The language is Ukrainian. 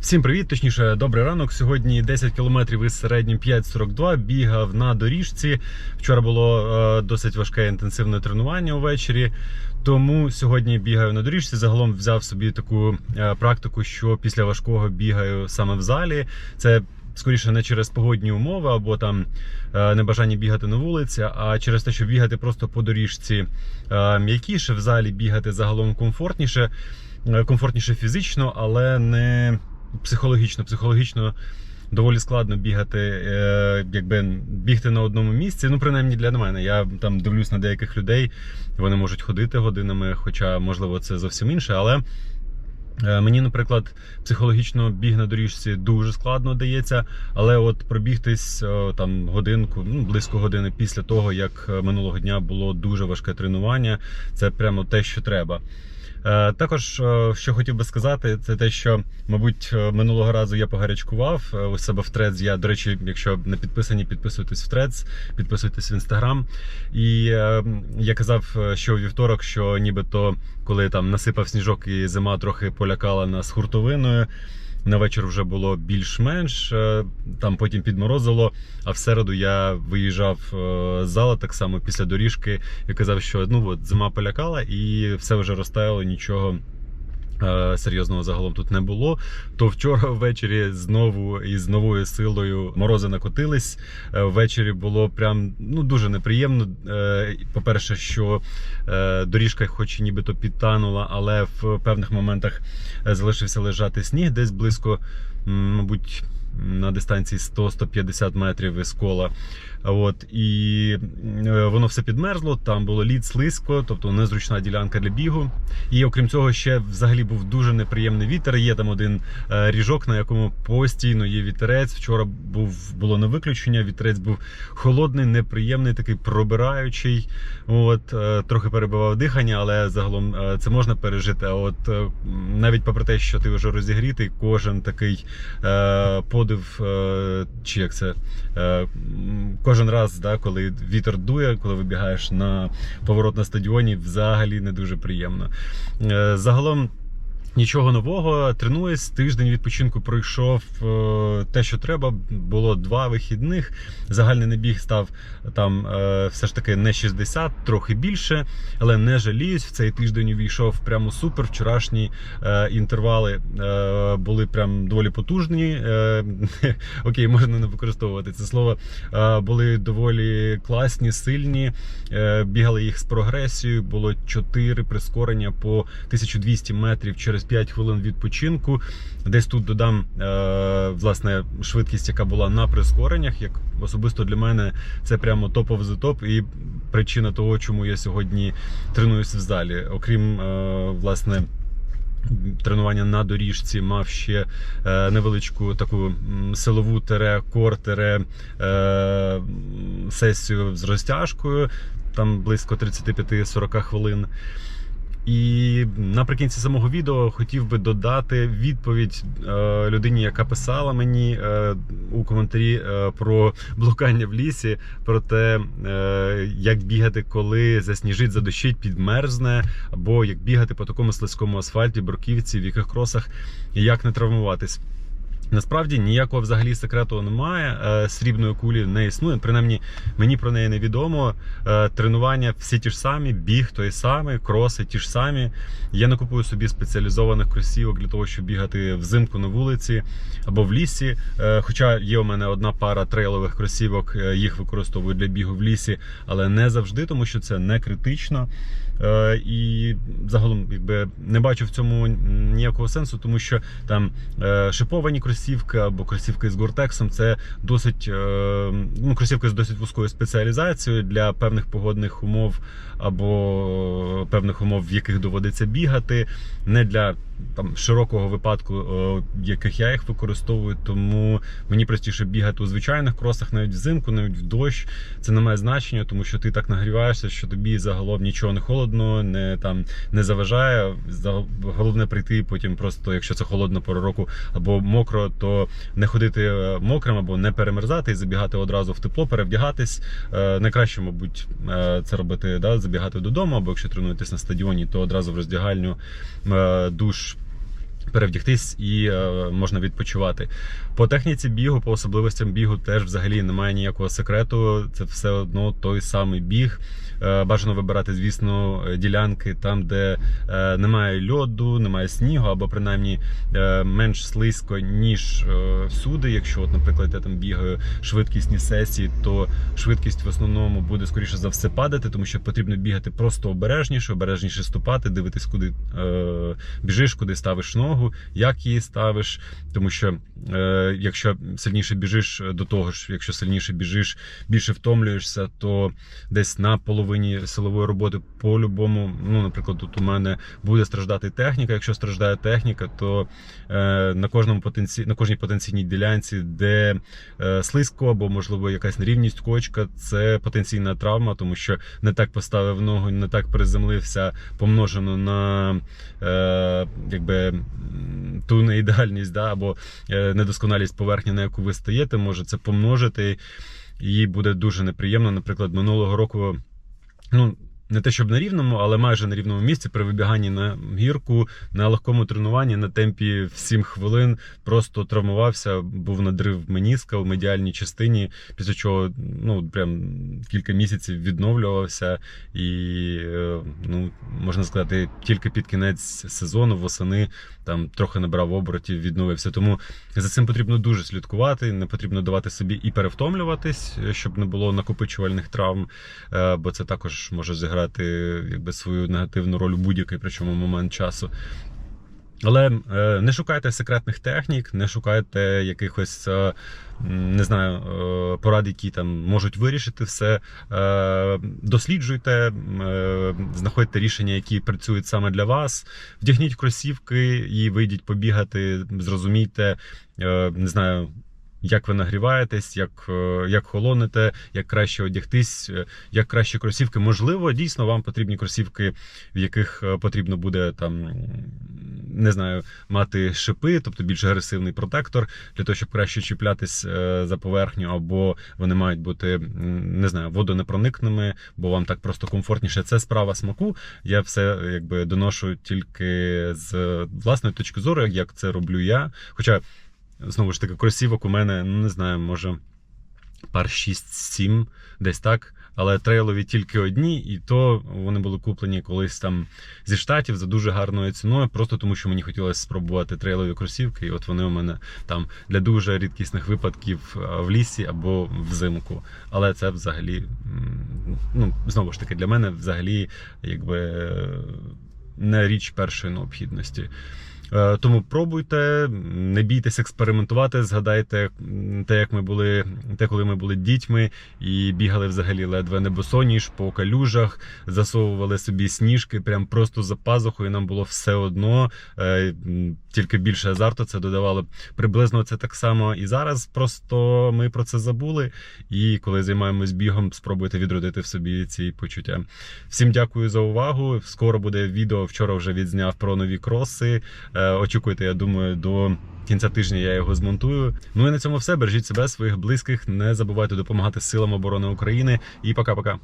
Всім привіт, точніше, добрий ранок. Сьогодні 10 кілометрів із середнім 5.42. Бігав на доріжці. Вчора було е, досить важке інтенсивне тренування увечері. Тому сьогодні бігаю на доріжці. Загалом взяв собі таку е, практику, що після важкого бігаю саме в залі. Це скоріше не через погодні умови або там е, небажання бігати на вулиці, а через те, що бігати просто по доріжці м'якіше, в залі бігати загалом комфортніше, комфортніше фізично, але не психологічно. Психологічно доволі складно бігати, е, якби бігти на одному місці. Ну, принаймні для мене. Я там дивлюсь на деяких людей, вони можуть ходити годинами, хоча можливо це зовсім інше, але. Е, Мені, наприклад, психологічно біг на доріжці дуже складно дається, але от пробігтись там годинку, ну близько години після того, як е, минулого дня було дуже важке тренування, це прямо те, що треба. Е, Також, е, що хотів би сказати, це те, що, мабуть, е, минулого разу я погарячкував у себе в Трец. Я, до речі, якщо не підписані, підписуйтесь в Трец, підписуйтесь в інстаграм. І я казав, що у вівторок, що нібито коли там насипав сніжок і зима трохи полякала нас хуртовиною. На вечір вже було більш-менш, е, там потім підморозило. А в середу я виїжджав е, з зала так само після доріжки і казав, що ну от зима полякала і все вже розтаяло, нічого. Е, Серйозного загалом тут не було. То вчора ввечері знову із новою силою морози накотились. Е, Ввечері було прям ну дуже неприємно. Е, По-перше, що доріжка, хоч і нібито підтанула, але в певних моментах залишився лежати сніг десь близько, мабуть, на дистанції 100-150 метрів із кола. От і е, воно все підмерзло. Там було лід слизько, тобто незручна ділянка для бігу. І окрім цього, ще взагалі був дуже неприємний вітер. Є там один е, ріжок, на якому постійно є вітерець. Вчора був було не виключення. Вітерець був холодний, неприємний, такий пробираючий. От е, трохи перебивав дихання, але загалом це можна пережити. А от навіть попри те, що ти вже розігрітий, кожен такий подив, чи як це. Кожен раз, да, коли вітер дує, коли вибігаєш на поворот на стадіоні, взагалі не дуже приємно. Е, Загалом. Нічого нового, тренуюсь, тиждень відпочинку пройшов е, те, що треба. Було два вихідних. Загальний набіг став там е, все ж таки не 60, трохи більше, але не жаліюсь. В цей тиждень увійшов прямо супер. Вчорашні е, інтервали були прям доволі потужні. Окей, можна не використовувати це слово. Були доволі класні, сильні. Бігали їх з прогресією. Було 4 прискорення по 1200 метрів через 5 хвилин відпочинку. Десь тут додам е, власне швидкість, яка була на прискореннях. Як особисто для мене це прямо топ of the топ і причина того, чому я сьогодні тренуюся в залі. Окрім е, власне. Тренування на доріжці мав ще е, невеличку таку силову тере, кор тере е, сесію з розтяжкою, там близько 35-40 хвилин. І наприкінці самого відео хотів би додати відповідь е, людині, яка писала мені е, у коментарі е, про блукання в лісі, про те, як бігати, коли засніжить, задощить, підмерзне, або як бігати по такому слизькому асфальті, бруківці, в яких кросах, як не травмуватись. Насправді ніякого взагалі секрету немає. Е, Срібної кулі не існує. Принаймні мені про неї невідомо. Е, Тренування всі ті ж самі, біг той самий, кроси ті ж самі. Я не купую собі спеціалізованих кросівок для того, щоб бігати взимку на вулиці або в лісі. Е, Хоча є у мене одна пара трейлових кросівок, їх використовую для бігу в лісі, але не завжди, тому що це не критично. І загалом, якби не бачу в цьому ніякого сенсу, тому що там шиповані кросівки або кросівки з гортексом це досить е, ну, кросівки з досить вузькою спеціалізацією для певних погодних умов або певних умов, в яких доводиться бігати, не для там широкого випадку, е, яких я їх використовую. Тому мені простіше бігати у звичайних кросах, навіть взимку, навіть в дощ. Це не має значення, тому що ти так нагріваєшся, що тобі загалом нічого не холодно, не там не заважає. За- Головне прийти потім, просто якщо це холодна пора року або мокро, то не ходити е, мокрим або не перемерзати і забігати одразу в тепло, перевдягатись. Е, Найкраще, мабуть, е, це робити, да, забігати додому, або якщо тренуєтесь на стадіоні, то одразу в роздягальню душ. Перевдягтись і е, можна відпочивати. По техніці бігу, по особливостям бігу, теж взагалі немає ніякого секрету. Це все одно той самий біг. Е, бажано вибирати, звісно, ділянки там, де е, немає льоду, немає снігу, або принаймні е, менш слизько, ніж е, всюди. Якщо, от, наприклад, я там бігаю швидкісні сесії, то швидкість в основному буде скоріше за все падати, тому що потрібно бігати просто обережніше, обережніше ступати, дивитись, куди е, біжиш, куди ставиш ногу, як її ставиш. Тому що е, якщо сильніше біжиш до того ж, якщо сильніше біжиш, більше втомлюєшся, то десь на половині силової роботи по-любому, ну, наприклад, тут у мене буде страждати техніка. Якщо страждає техніка, то е, на кожному потенці... на кожній потенційній ділянці, де е, слизько або можливо якась нерівність кочка, це потенційна травма, тому що не так поставив ногу, не так приземлився, помножено на е, якби ту неідеальність, да, або е, недосконалість поверхні, на яку ви стаєте, може це помножити. І буде дуже неприємно. Наприклад, минулого року, ну не те, щоб на рівному, але майже на рівному місці при вибіганні на гірку на легкому тренуванні на темпі в 7 хвилин просто травмувався, був надрив меніска в медіальній частині, після чого ну прям кілька місяців відновлювався, і е, ну можна сказати, тільки під кінець сезону восени там трохи набрав оборотів, відновився. Тому за цим потрібно дуже слідкувати. Не потрібно давати собі і перевтомлюватись, щоб не було накопичувальних травм, е, бо це також може зіграти якби свою негативну роль у будь-який причому момент часу. Але е, не шукайте секретних технік, не шукайте якихось е, не знаю е, порад, які там можуть вирішити все. Досліджуйте, знаходьте рішення, які працюють саме для вас. Вдягніть кросівки і вийдіть побігати, зрозумійте, не знаю. Як ви нагріваєтесь, як, е, як холоните, як краще одягтись, е, як краще кросівки. Можливо, дійсно вам потрібні кросівки, в яких е, потрібно буде там не знаю, мати шипи, тобто більш агресивний протектор, для того, щоб краще чіплятись за поверхню, або вони мають бути не знаю, водонепроникними, бо вам так просто комфортніше. Це справа смаку. Я все якби доношу тільки з власної точки зору, як це роблю я. Хоча. Знову ж таки, кросівок у мене, ну не знаю, може пар 6-7, десь так. Але трейлові тільки одні, і то вони були куплені колись там зі штатів за дуже гарною ціною, просто тому що мені хотілося спробувати трейлові кросівки. І от вони у мене там для дуже рідкісних випадків в лісі або взимку. Але це взагалі, ну знову ж таки, для мене взагалі якби не річ першої необхідності. Е, Тому пробуйте, не бійтесь експериментувати. Згадайте те, як ми були, те, коли ми були дітьми і бігали взагалі ледве небосоніж по калюжах, засовували собі сніжки, прям просто за пазухою. Нам було все одно, е, тільки більше азарту це додавало. Приблизно це так само і зараз. Просто ми про це забули. І коли займаємось бігом, спробуйте відродити в собі ці почуття. Всім дякую за увагу. Скоро буде відео. Вчора вже відзняв про нові кроси. Е, Очікуйте, я думаю, до кінця тижня я його змонтую. Ну і на цьому все. Бережіть себе, своїх близьких. Не забувайте допомагати силам оборони України. І пока-пока.